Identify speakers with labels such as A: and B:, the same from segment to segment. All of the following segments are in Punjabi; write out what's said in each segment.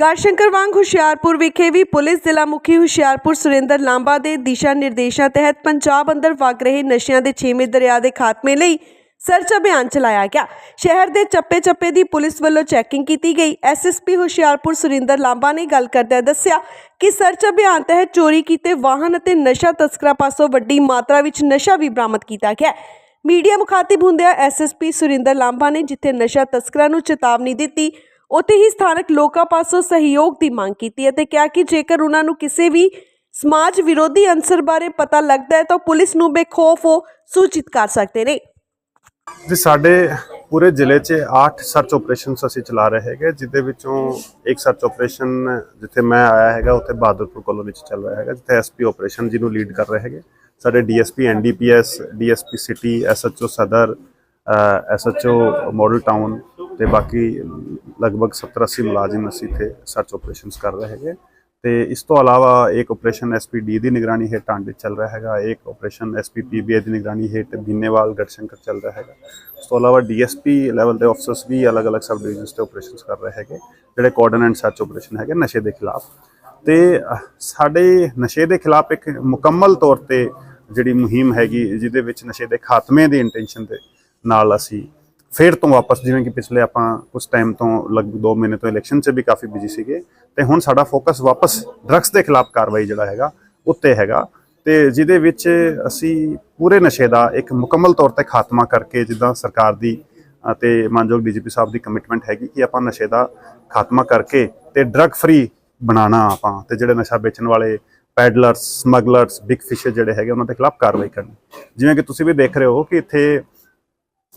A: ਗੜਸ਼ੰਕਰ ਵਾਂਗ ਹੁਸ਼ਿਆਰਪੁਰ ਵਿਖੇ ਵੀ ਪੁਲਿਸ ਜ਼ਿਲ੍ਹਾ ਮੁਖੀ ਹੁਸ਼ਿਆਰਪੁਰ ਸੁਰਿੰਦਰ ਲਾਂਬਾ ਦੇ ਦਿਸ਼ਾ ਨਿਰਦੇਸ਼ਾਂ ਤਹਿਤ ਪੰਜਾਬ ਅੰਦਰ ਵਗ ਰਹੇ ਨਸ਼ਿਆਂ ਦੇ ਛੇਵੇਂ ਦਰਿਆ ਦੇ ਖਾਤਮੇ ਲਈ ਸਰਚ ਅਭਿਆਨ ਚਲਾਇਆ ਗਿਆ। ਸ਼ਹਿਰ ਦੇ ਚੱਪੇ-ਚੱਪੇ ਦੀ ਪੁਲਿਸ ਵੱਲੋਂ ਚੈਕਿੰਗ ਕੀਤੀ ਗਈ। ਐਸਐਸਪੀ ਹੁਸ਼ਿਆਰਪੁਰ ਸੁਰਿੰਦਰ ਲਾਂਬਾ ਨੇ ਗੱਲ ਕਰਦਿਆਂ ਦੱਸਿਆ ਕਿ ਸਰਚ ਅਭਿਆਨ ਤਹਿਤ ਚੋਰੀ ਕੀਤੇ ਵਾਹਨ ਅਤੇ ਨਸ਼ਾ ਤਸਕਰਾਂ ਪਾਸੋਂ ਵੱਡੀ ਮਾਤਰਾ ਵਿੱਚ ਨਸ਼ਾ ਵੀ ਬਰਾਮਦ ਕੀਤਾ ਗਿਆ ਮੀਡੀਆ ਮੁਖਾਤਿਬ ਹੁੰਦਿਆਂ ਐਸਐਸਪੀ ਸੁਰਿੰਦਰ ਲਾਂਬਾ ਨੇ ਜਿੱਥੇ ਨਸ਼ਾ ਤਸਕਰਾਂ ਨੂੰ ਚੇਤਾਵਨੀ ਦਿੱਤੀ ਉੱਥੇ ਹੀ ਸਥਾਨਕ ਲੋਕਾਂ ਪਾਸੋਂ ਸਹਿਯੋਗ ਦੀ ਮੰਗ ਕੀਤੀ ਅਤੇ ਕਿਹਾ ਕਿ ਜੇਕਰ ਉਹਨਾਂ ਨੂੰ ਕਿਸੇ ਵੀ ਸਮਾਜ ਵਿਰੋਧੀ ਅੰਸਰ ਬਾਰੇ ਪਤਾ ਲੱਗਦਾ ਹੈ ਤਾਂ ਪੁਲਿਸ ਨੂੰ ਬੇਖੌਫ ਹੋ ਸੂਚਿਤ ਕਰ ਸਕਦੇ ਨੇ।
B: ਜੀ, ਸਾਡੇ ਪੂਰੇ ਜ਼ਿਲ੍ਹੇ 'ਚ 8 ਸਰਚ ਆਪਰੇਸ਼ਨਸ ਅਸੀਂ ਚਲਾ ਰਹੇ ਹੈਗੇ ਜਿੱਦੇ ਵਿੱਚੋਂ ਇੱਕ ਸਰਚ ਆਪਰੇਸ਼ਨ ਜਿੱਥੇ ਮੈਂ ਆਇਆ ਹੈਗਾ, ਉੱਥੇ ਬਹਾਦਰਪੁਰ ਕਾਲੋਨੀ 'ਚ ਚੱਲ ਰਿਹਾ ਹੈਗਾ, ਜਿੱਥੇ ਐਸਪੀ ਆਪਰੇਸ਼ਨ ਜਿਹਨੂੰ ਲੀਡ ਕਰ ਰਹੇ ਹੈਗੇ। ਸਾਡੇ DSP NDPS DSP city SHO Sadar SHO model town ਤੇ ਬਾਕੀ ਲਗਭਗ 70 80 ਮੁਲਾਜ਼ਮ ਅਸੀਂ ਇੱਥੇ ਸਰਚ ਆਪਰੇਸ਼ਨਸ ਕਰ ਰਹੇ ਹੈਗੇ। ਤੇ ਇਸ ਤੋਂ ਇਲਾਵਾ ਇੱਕ ਆਪਰੇਸ਼ਨ ਐਸਪੀਡੀ ਦੀ ਨਿਗਰਾਨੀ ਹੇਠ ਟਾਂਡੇ ਚੱਲ ਰਿਹਾ ਹੈਗਾ, ਇੱਕ ਆਪਰੇਸ਼ਨ ਐਸਪੀਪੀਬੀਏ ਦੀ ਨਿਗਰਾਨੀ ਹੇਠ ਬਿੰਨੇਵਾਲ ਗੜਸ਼ੰਕਰ ਚੱਲ ਰਿਹਾ ਹੈਗਾ। ਇਸ ਤੋਂ ਇਲਾਵਾ ਡੀਐਸਪੀ ਲੈਵਲ ਦੇ ਅਫਸਰਸ ਵੀ ਅਲੱਗ-ਅਲੱਗ ਸਬ ਡਿਵੀਜ਼ਨਸ ਤੇ ਆਪਰੇਸ਼ਨਸ ਕਰ ਰਹੇ ਹੈਗੇ, ਜਿਹੜੇ ਕੋਆਰਡੀਨੇਟ ਸਰਚ ਆਪਰੇਸ਼ਨ ਹੈਗੇ ਨਸ਼ੇ ਦੇ ਖਿਲਾਫ। ਤੇ ਸਾਡੇ ਨਸ਼ੇ ਦੇ ਖਿਲਾਫ ਇੱਕ ਮੁਕੰਮਲ ਤੌਰ ਤੇ ਜਿਹੜੀ ਮੁਹਿੰਮ ਹੈਗੀ, ਜਿਹਦੇ ਵਿੱਚ ਨਸ਼ੇ ਦੇ ਖਾਤਮੇ ਦੀ ਇੰਟੈਂਸ਼ਨ ਦੇ ਨਾਲ ਅਸੀਂ ਫਿਰ ਤੋਂ ਵਾਪਸ, ਜਿਵੇਂ ਕਿ ਪਿਛਲੇ ਆਪਾਂ ਕੁਝ ਟਾਈਮ ਤੋਂ ਲਗਭਗ 2 ਮਹੀਨੇ ਤੋਂ ਇਲੈਕਸ਼ਨ 'ਚ ਵੀ ਕਾਫੀ ਬਿਜ਼ੀ ਸੀਗੇ, ਤੇ ਹੁਣ ਸਾਡਾ ਫੋਕਸ ਵਾਪਸ ਡਰੱਗਸ ਦੇ ਖਿਲਾਫ ਕਾਰਵਾਈ ਜਿਹੜਾ ਹੈਗਾ, ਉੱਤੇ ਹੈਗਾ। ਤੇ ਜਿਹਦੇ ਵਿੱਚ ਅਸੀਂ ਪੂਰੇ ਨਸ਼ੇ ਦਾ ਇੱਕ ਮੁਕੰਮਲ ਤੌਰ ਤੇ ਖਾਤਮਾ ਕਰਕੇ ਜਿੱਦਾਂ ਸਰਕਾਰ ਦੀ ਅਤੇ ਮਾਨਯੋਗ ਡੀਜੀਪੀ ਸਾਹਿਬ ਦੀ ਕਮਿਟਮੈਂਟ ਹੈਗੀ ਕਿ ਆਪਾਂ ਨਸ਼ੇ ਦਾ ਖਾਤਮਾ ਕਰਕੇ ਤੇ ਡਰੱਗ ਫ੍ਰੀ ਬਣਾਉਣਾ ਆਪਾਂ, ਤੇ ਜਿਹੜੇ ਨਸ਼ਾ ਵੇਚਣ ਵਾਲੇ ਪੈਡਲਰਸ ਸਮਗਲਰਸ ਬਿਗ ਫਿਸ਼ ਜਿਹੜੇ ਹੈਗੇ ਉਹਨਾਂ ਦੇ ਖਿਲਾਫ ਕਾਰਵਾਈ ਕਰਨੀ। ਜਿਵੇਂ ਕਿ ਤੁਸੀਂ ਵੀ ਦੇਖ ਰਹੇ ਹੋ ਕਿ ਇੱਥੇ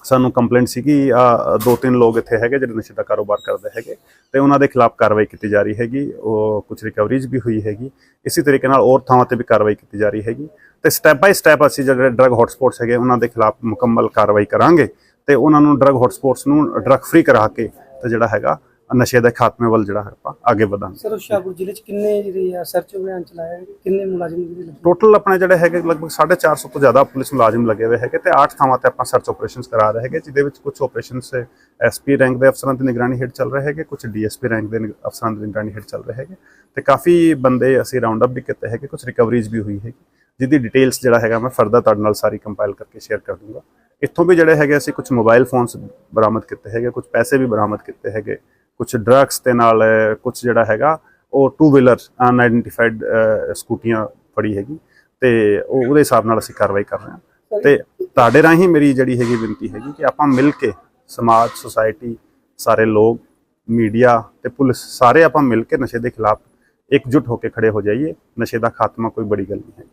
B: ਸਾਨੂੰ ਕੰਪਲੇਂਟ ਸੀ ਕਿ ਆਹ ਦੋ ਤਿੰਨ ਲੋਕ ਇੱਥੇ ਹੈਗੇ ਜਿਹੜੇ ਨਸ਼ੇ ਦਾ ਕਾਰੋਬਾਰ ਕਰਦੇ ਹੈਗੇ ਤੇ ਉਹਨਾਂ ਦੇ ਖਿਲਾਫ ਕਾਰਵਾਈ ਕੀਤੀ ਜਾ ਰਹੀ ਹੈਗੀ, ਉਹ ਕੁਝ ਰਿਕਵਰੀਜ਼ ਵੀ ਹੋਈ ਹੈਗੀ। ਇਸੇ ਤਰੀਕੇ ਨਾਲ ਹੋਰ ਥਾਵਾਂ ਤੇ ਵੀ ਕਾਰਵਾਈ ਕੀਤੀ ਜਾ ਰਹੀ ਹੈਗੀ ਤੇ ਸਟੈਪ ਬਾਈ ਸਟੈਪ ਅਸੀਂ ਜਿਹੜੇ ਡਰੱਗ ਹੌਟਸਪੌਟਸ ਹੈਗੇ ਉਹਨਾਂ ਦੇ ਖਿਲਾਫ ਮੁਕੰਮਲ ਕਾਰਵਾਈ ਕਰਾਂਗੇ ਤੇ ਉਹਨਾਂ ਨੂੰ ਡਰੱਗ ਹੌਟਸਪੌਟਸ ਨੂੰ ਡਰੱਗ ਫ੍ਰੀ ਕਰਾ ਕੇ ਤੇ ਜਿਹੜਾ ਹੈਗਾ ਨਸ਼ੇ ਦੇ ਖਾਤਮੇ ਵੱਲ ਜਿਹੜਾ ਆਪਾਂ ਅੱਗੇ ਵਧਾਂਗੇ।
C: ਸਰ ਹੁਸ਼ਿਆਰਪੁਰ ਜ਼ਿਲ੍ਹੇ ਚ ਕਿੰਨੇ ਜਿਹੜੇ ਆ ਸਰਚ ਅਭਿਆਨ ਚਲਾਇਆ ਕਿੰਨੇ ਮੁਲਾਜ਼ਮ ਜਿਹੜੇ ਲੱਗੇ?
B: ਟੋਟਲ ਆਪਣੇ ਜਿਹੜੇ ਹੈਗੇ ਲਗਭਗ 450 ਤੋਂ ਜ਼ਿਆਦਾ ਪੁਲਿਸ ਮੁਲਾਜ਼ਮ ਲੱਗੇ ਹੋਏ ਹੈਗੇ ਤੇ 8 ਥਾਵਾਂ ਤੇ ਆਪਾਂ ਸਰਚ ਆਪਰੇਸ਼ਨਸ ਕਰਾ ਰਹੇ ਹੈਗੇ ਜਿਹਦੇ ਵਿੱਚ ਕੁਝ ਆਪਰੇਸ਼ਨਸ ਐਸਪੀ ਰੈਂਕ ਦੇ ਅਫਸਰਾਂ ਦੀ ਨਿਗਰਾਨੀ ਹੇਠ ਚੱਲ ਰਹੇ ਹੈਗੇ ਕੁਝ ਡੀਐਸਪੀ ਰੈਂਕ ਦੇ ਅਫਸਰਾਂ ਦੀ ਨਿਗਰਾਨੀ ਹੇਠ ਚੱਲ ਰਹੇ ਹੈਗੇ ਤੇ ਕਾਫੀ ਬੰਦੇ ਅਸੀਂ ਰਾਉਂਡ ਅਪ ਵੀ ਕੀਤੇ ਹੈਗੇ ਕੁਝ ਰਿਕਵਰੀਜ਼ ਵੀ ਹੋਈ ਹੈਗੀ ਜਿਹਦੀ ਡਿਟੇਲਸ ਜਿਹੜਾ ਹੈਗਾ ਮੈਂ ਫਰਦਰ ਤੁਹਾਡੇ ਨਾਲ ਸਾਰੀ ਕੰਪਾਈਲ ਕਰਕੇ ਸ਼ੇਅਰ ਕਰ ਦੂੰਗਾ। ਇੱਥੋਂ ਵੀ ਜਿਹੜੇ ਹੈਗੇ ਅਸੀਂ ਕੁਝ ਮੋਬਾਈਲ ਫੋਨਸ ਬਰਾਮਦ ਕੀਤੇ ਹੈਗੇ ਕੁਝ ਪੈਸੇ ਵੀ ਬਰਾਮਦ ਕੀਤੇ ਹੈਗੇ ਕੁਝ ਡਰੱਗਸ ਦੇ ਨਾਲ ਕੁਝ ਜਿਹੜਾ ਹੈਗਾ ਉਹ ਟੂ ਵੀਲਰ ਅਨਆਇਡੈਂਟੀਫਾਈਡ ਸਕੂਟੀਆਂ ਫੜੀ ਹੈਗੀ ਤੇ ਉਹ ਉਹਦੇ ਹਿਸਾਬ ਨਾਲ ਅਸੀਂ ਕਾਰਵਾਈ ਕਰ ਰਹੇ ਹਾਂ। ਤੇ ਤੁਹਾਡੇ ਰਾਹੀਂ ਮੇਰੀ ਜਿਹੜੀ ਹੈਗੀ ਬੇਨਤੀ ਹੈਗੀ ਕਿ ਆਪਾਂ ਮਿਲ ਕੇ ਸਮਾਜ ਸੁਸਾਇਟੀ ਸਾਰੇ ਲੋਕ ਮੀਡੀਆ ਤੇ ਪੁਲਿਸ ਸਾਰੇ ਆਪਾਂ ਮਿਲ ਕੇ ਨਸ਼ੇ ਦੇ ਖਿਲਾਫ ਇਕਜੁੱਟ ਹੋ ਕੇ ਖੜੇ ਹੋ ਜਾਈਏ। ਨਸ਼ੇ ਦਾ ਖਾਤਮਾ ਕੋਈ ਬੜੀ ਗੱਲ ਨਹੀਂ ਹੈ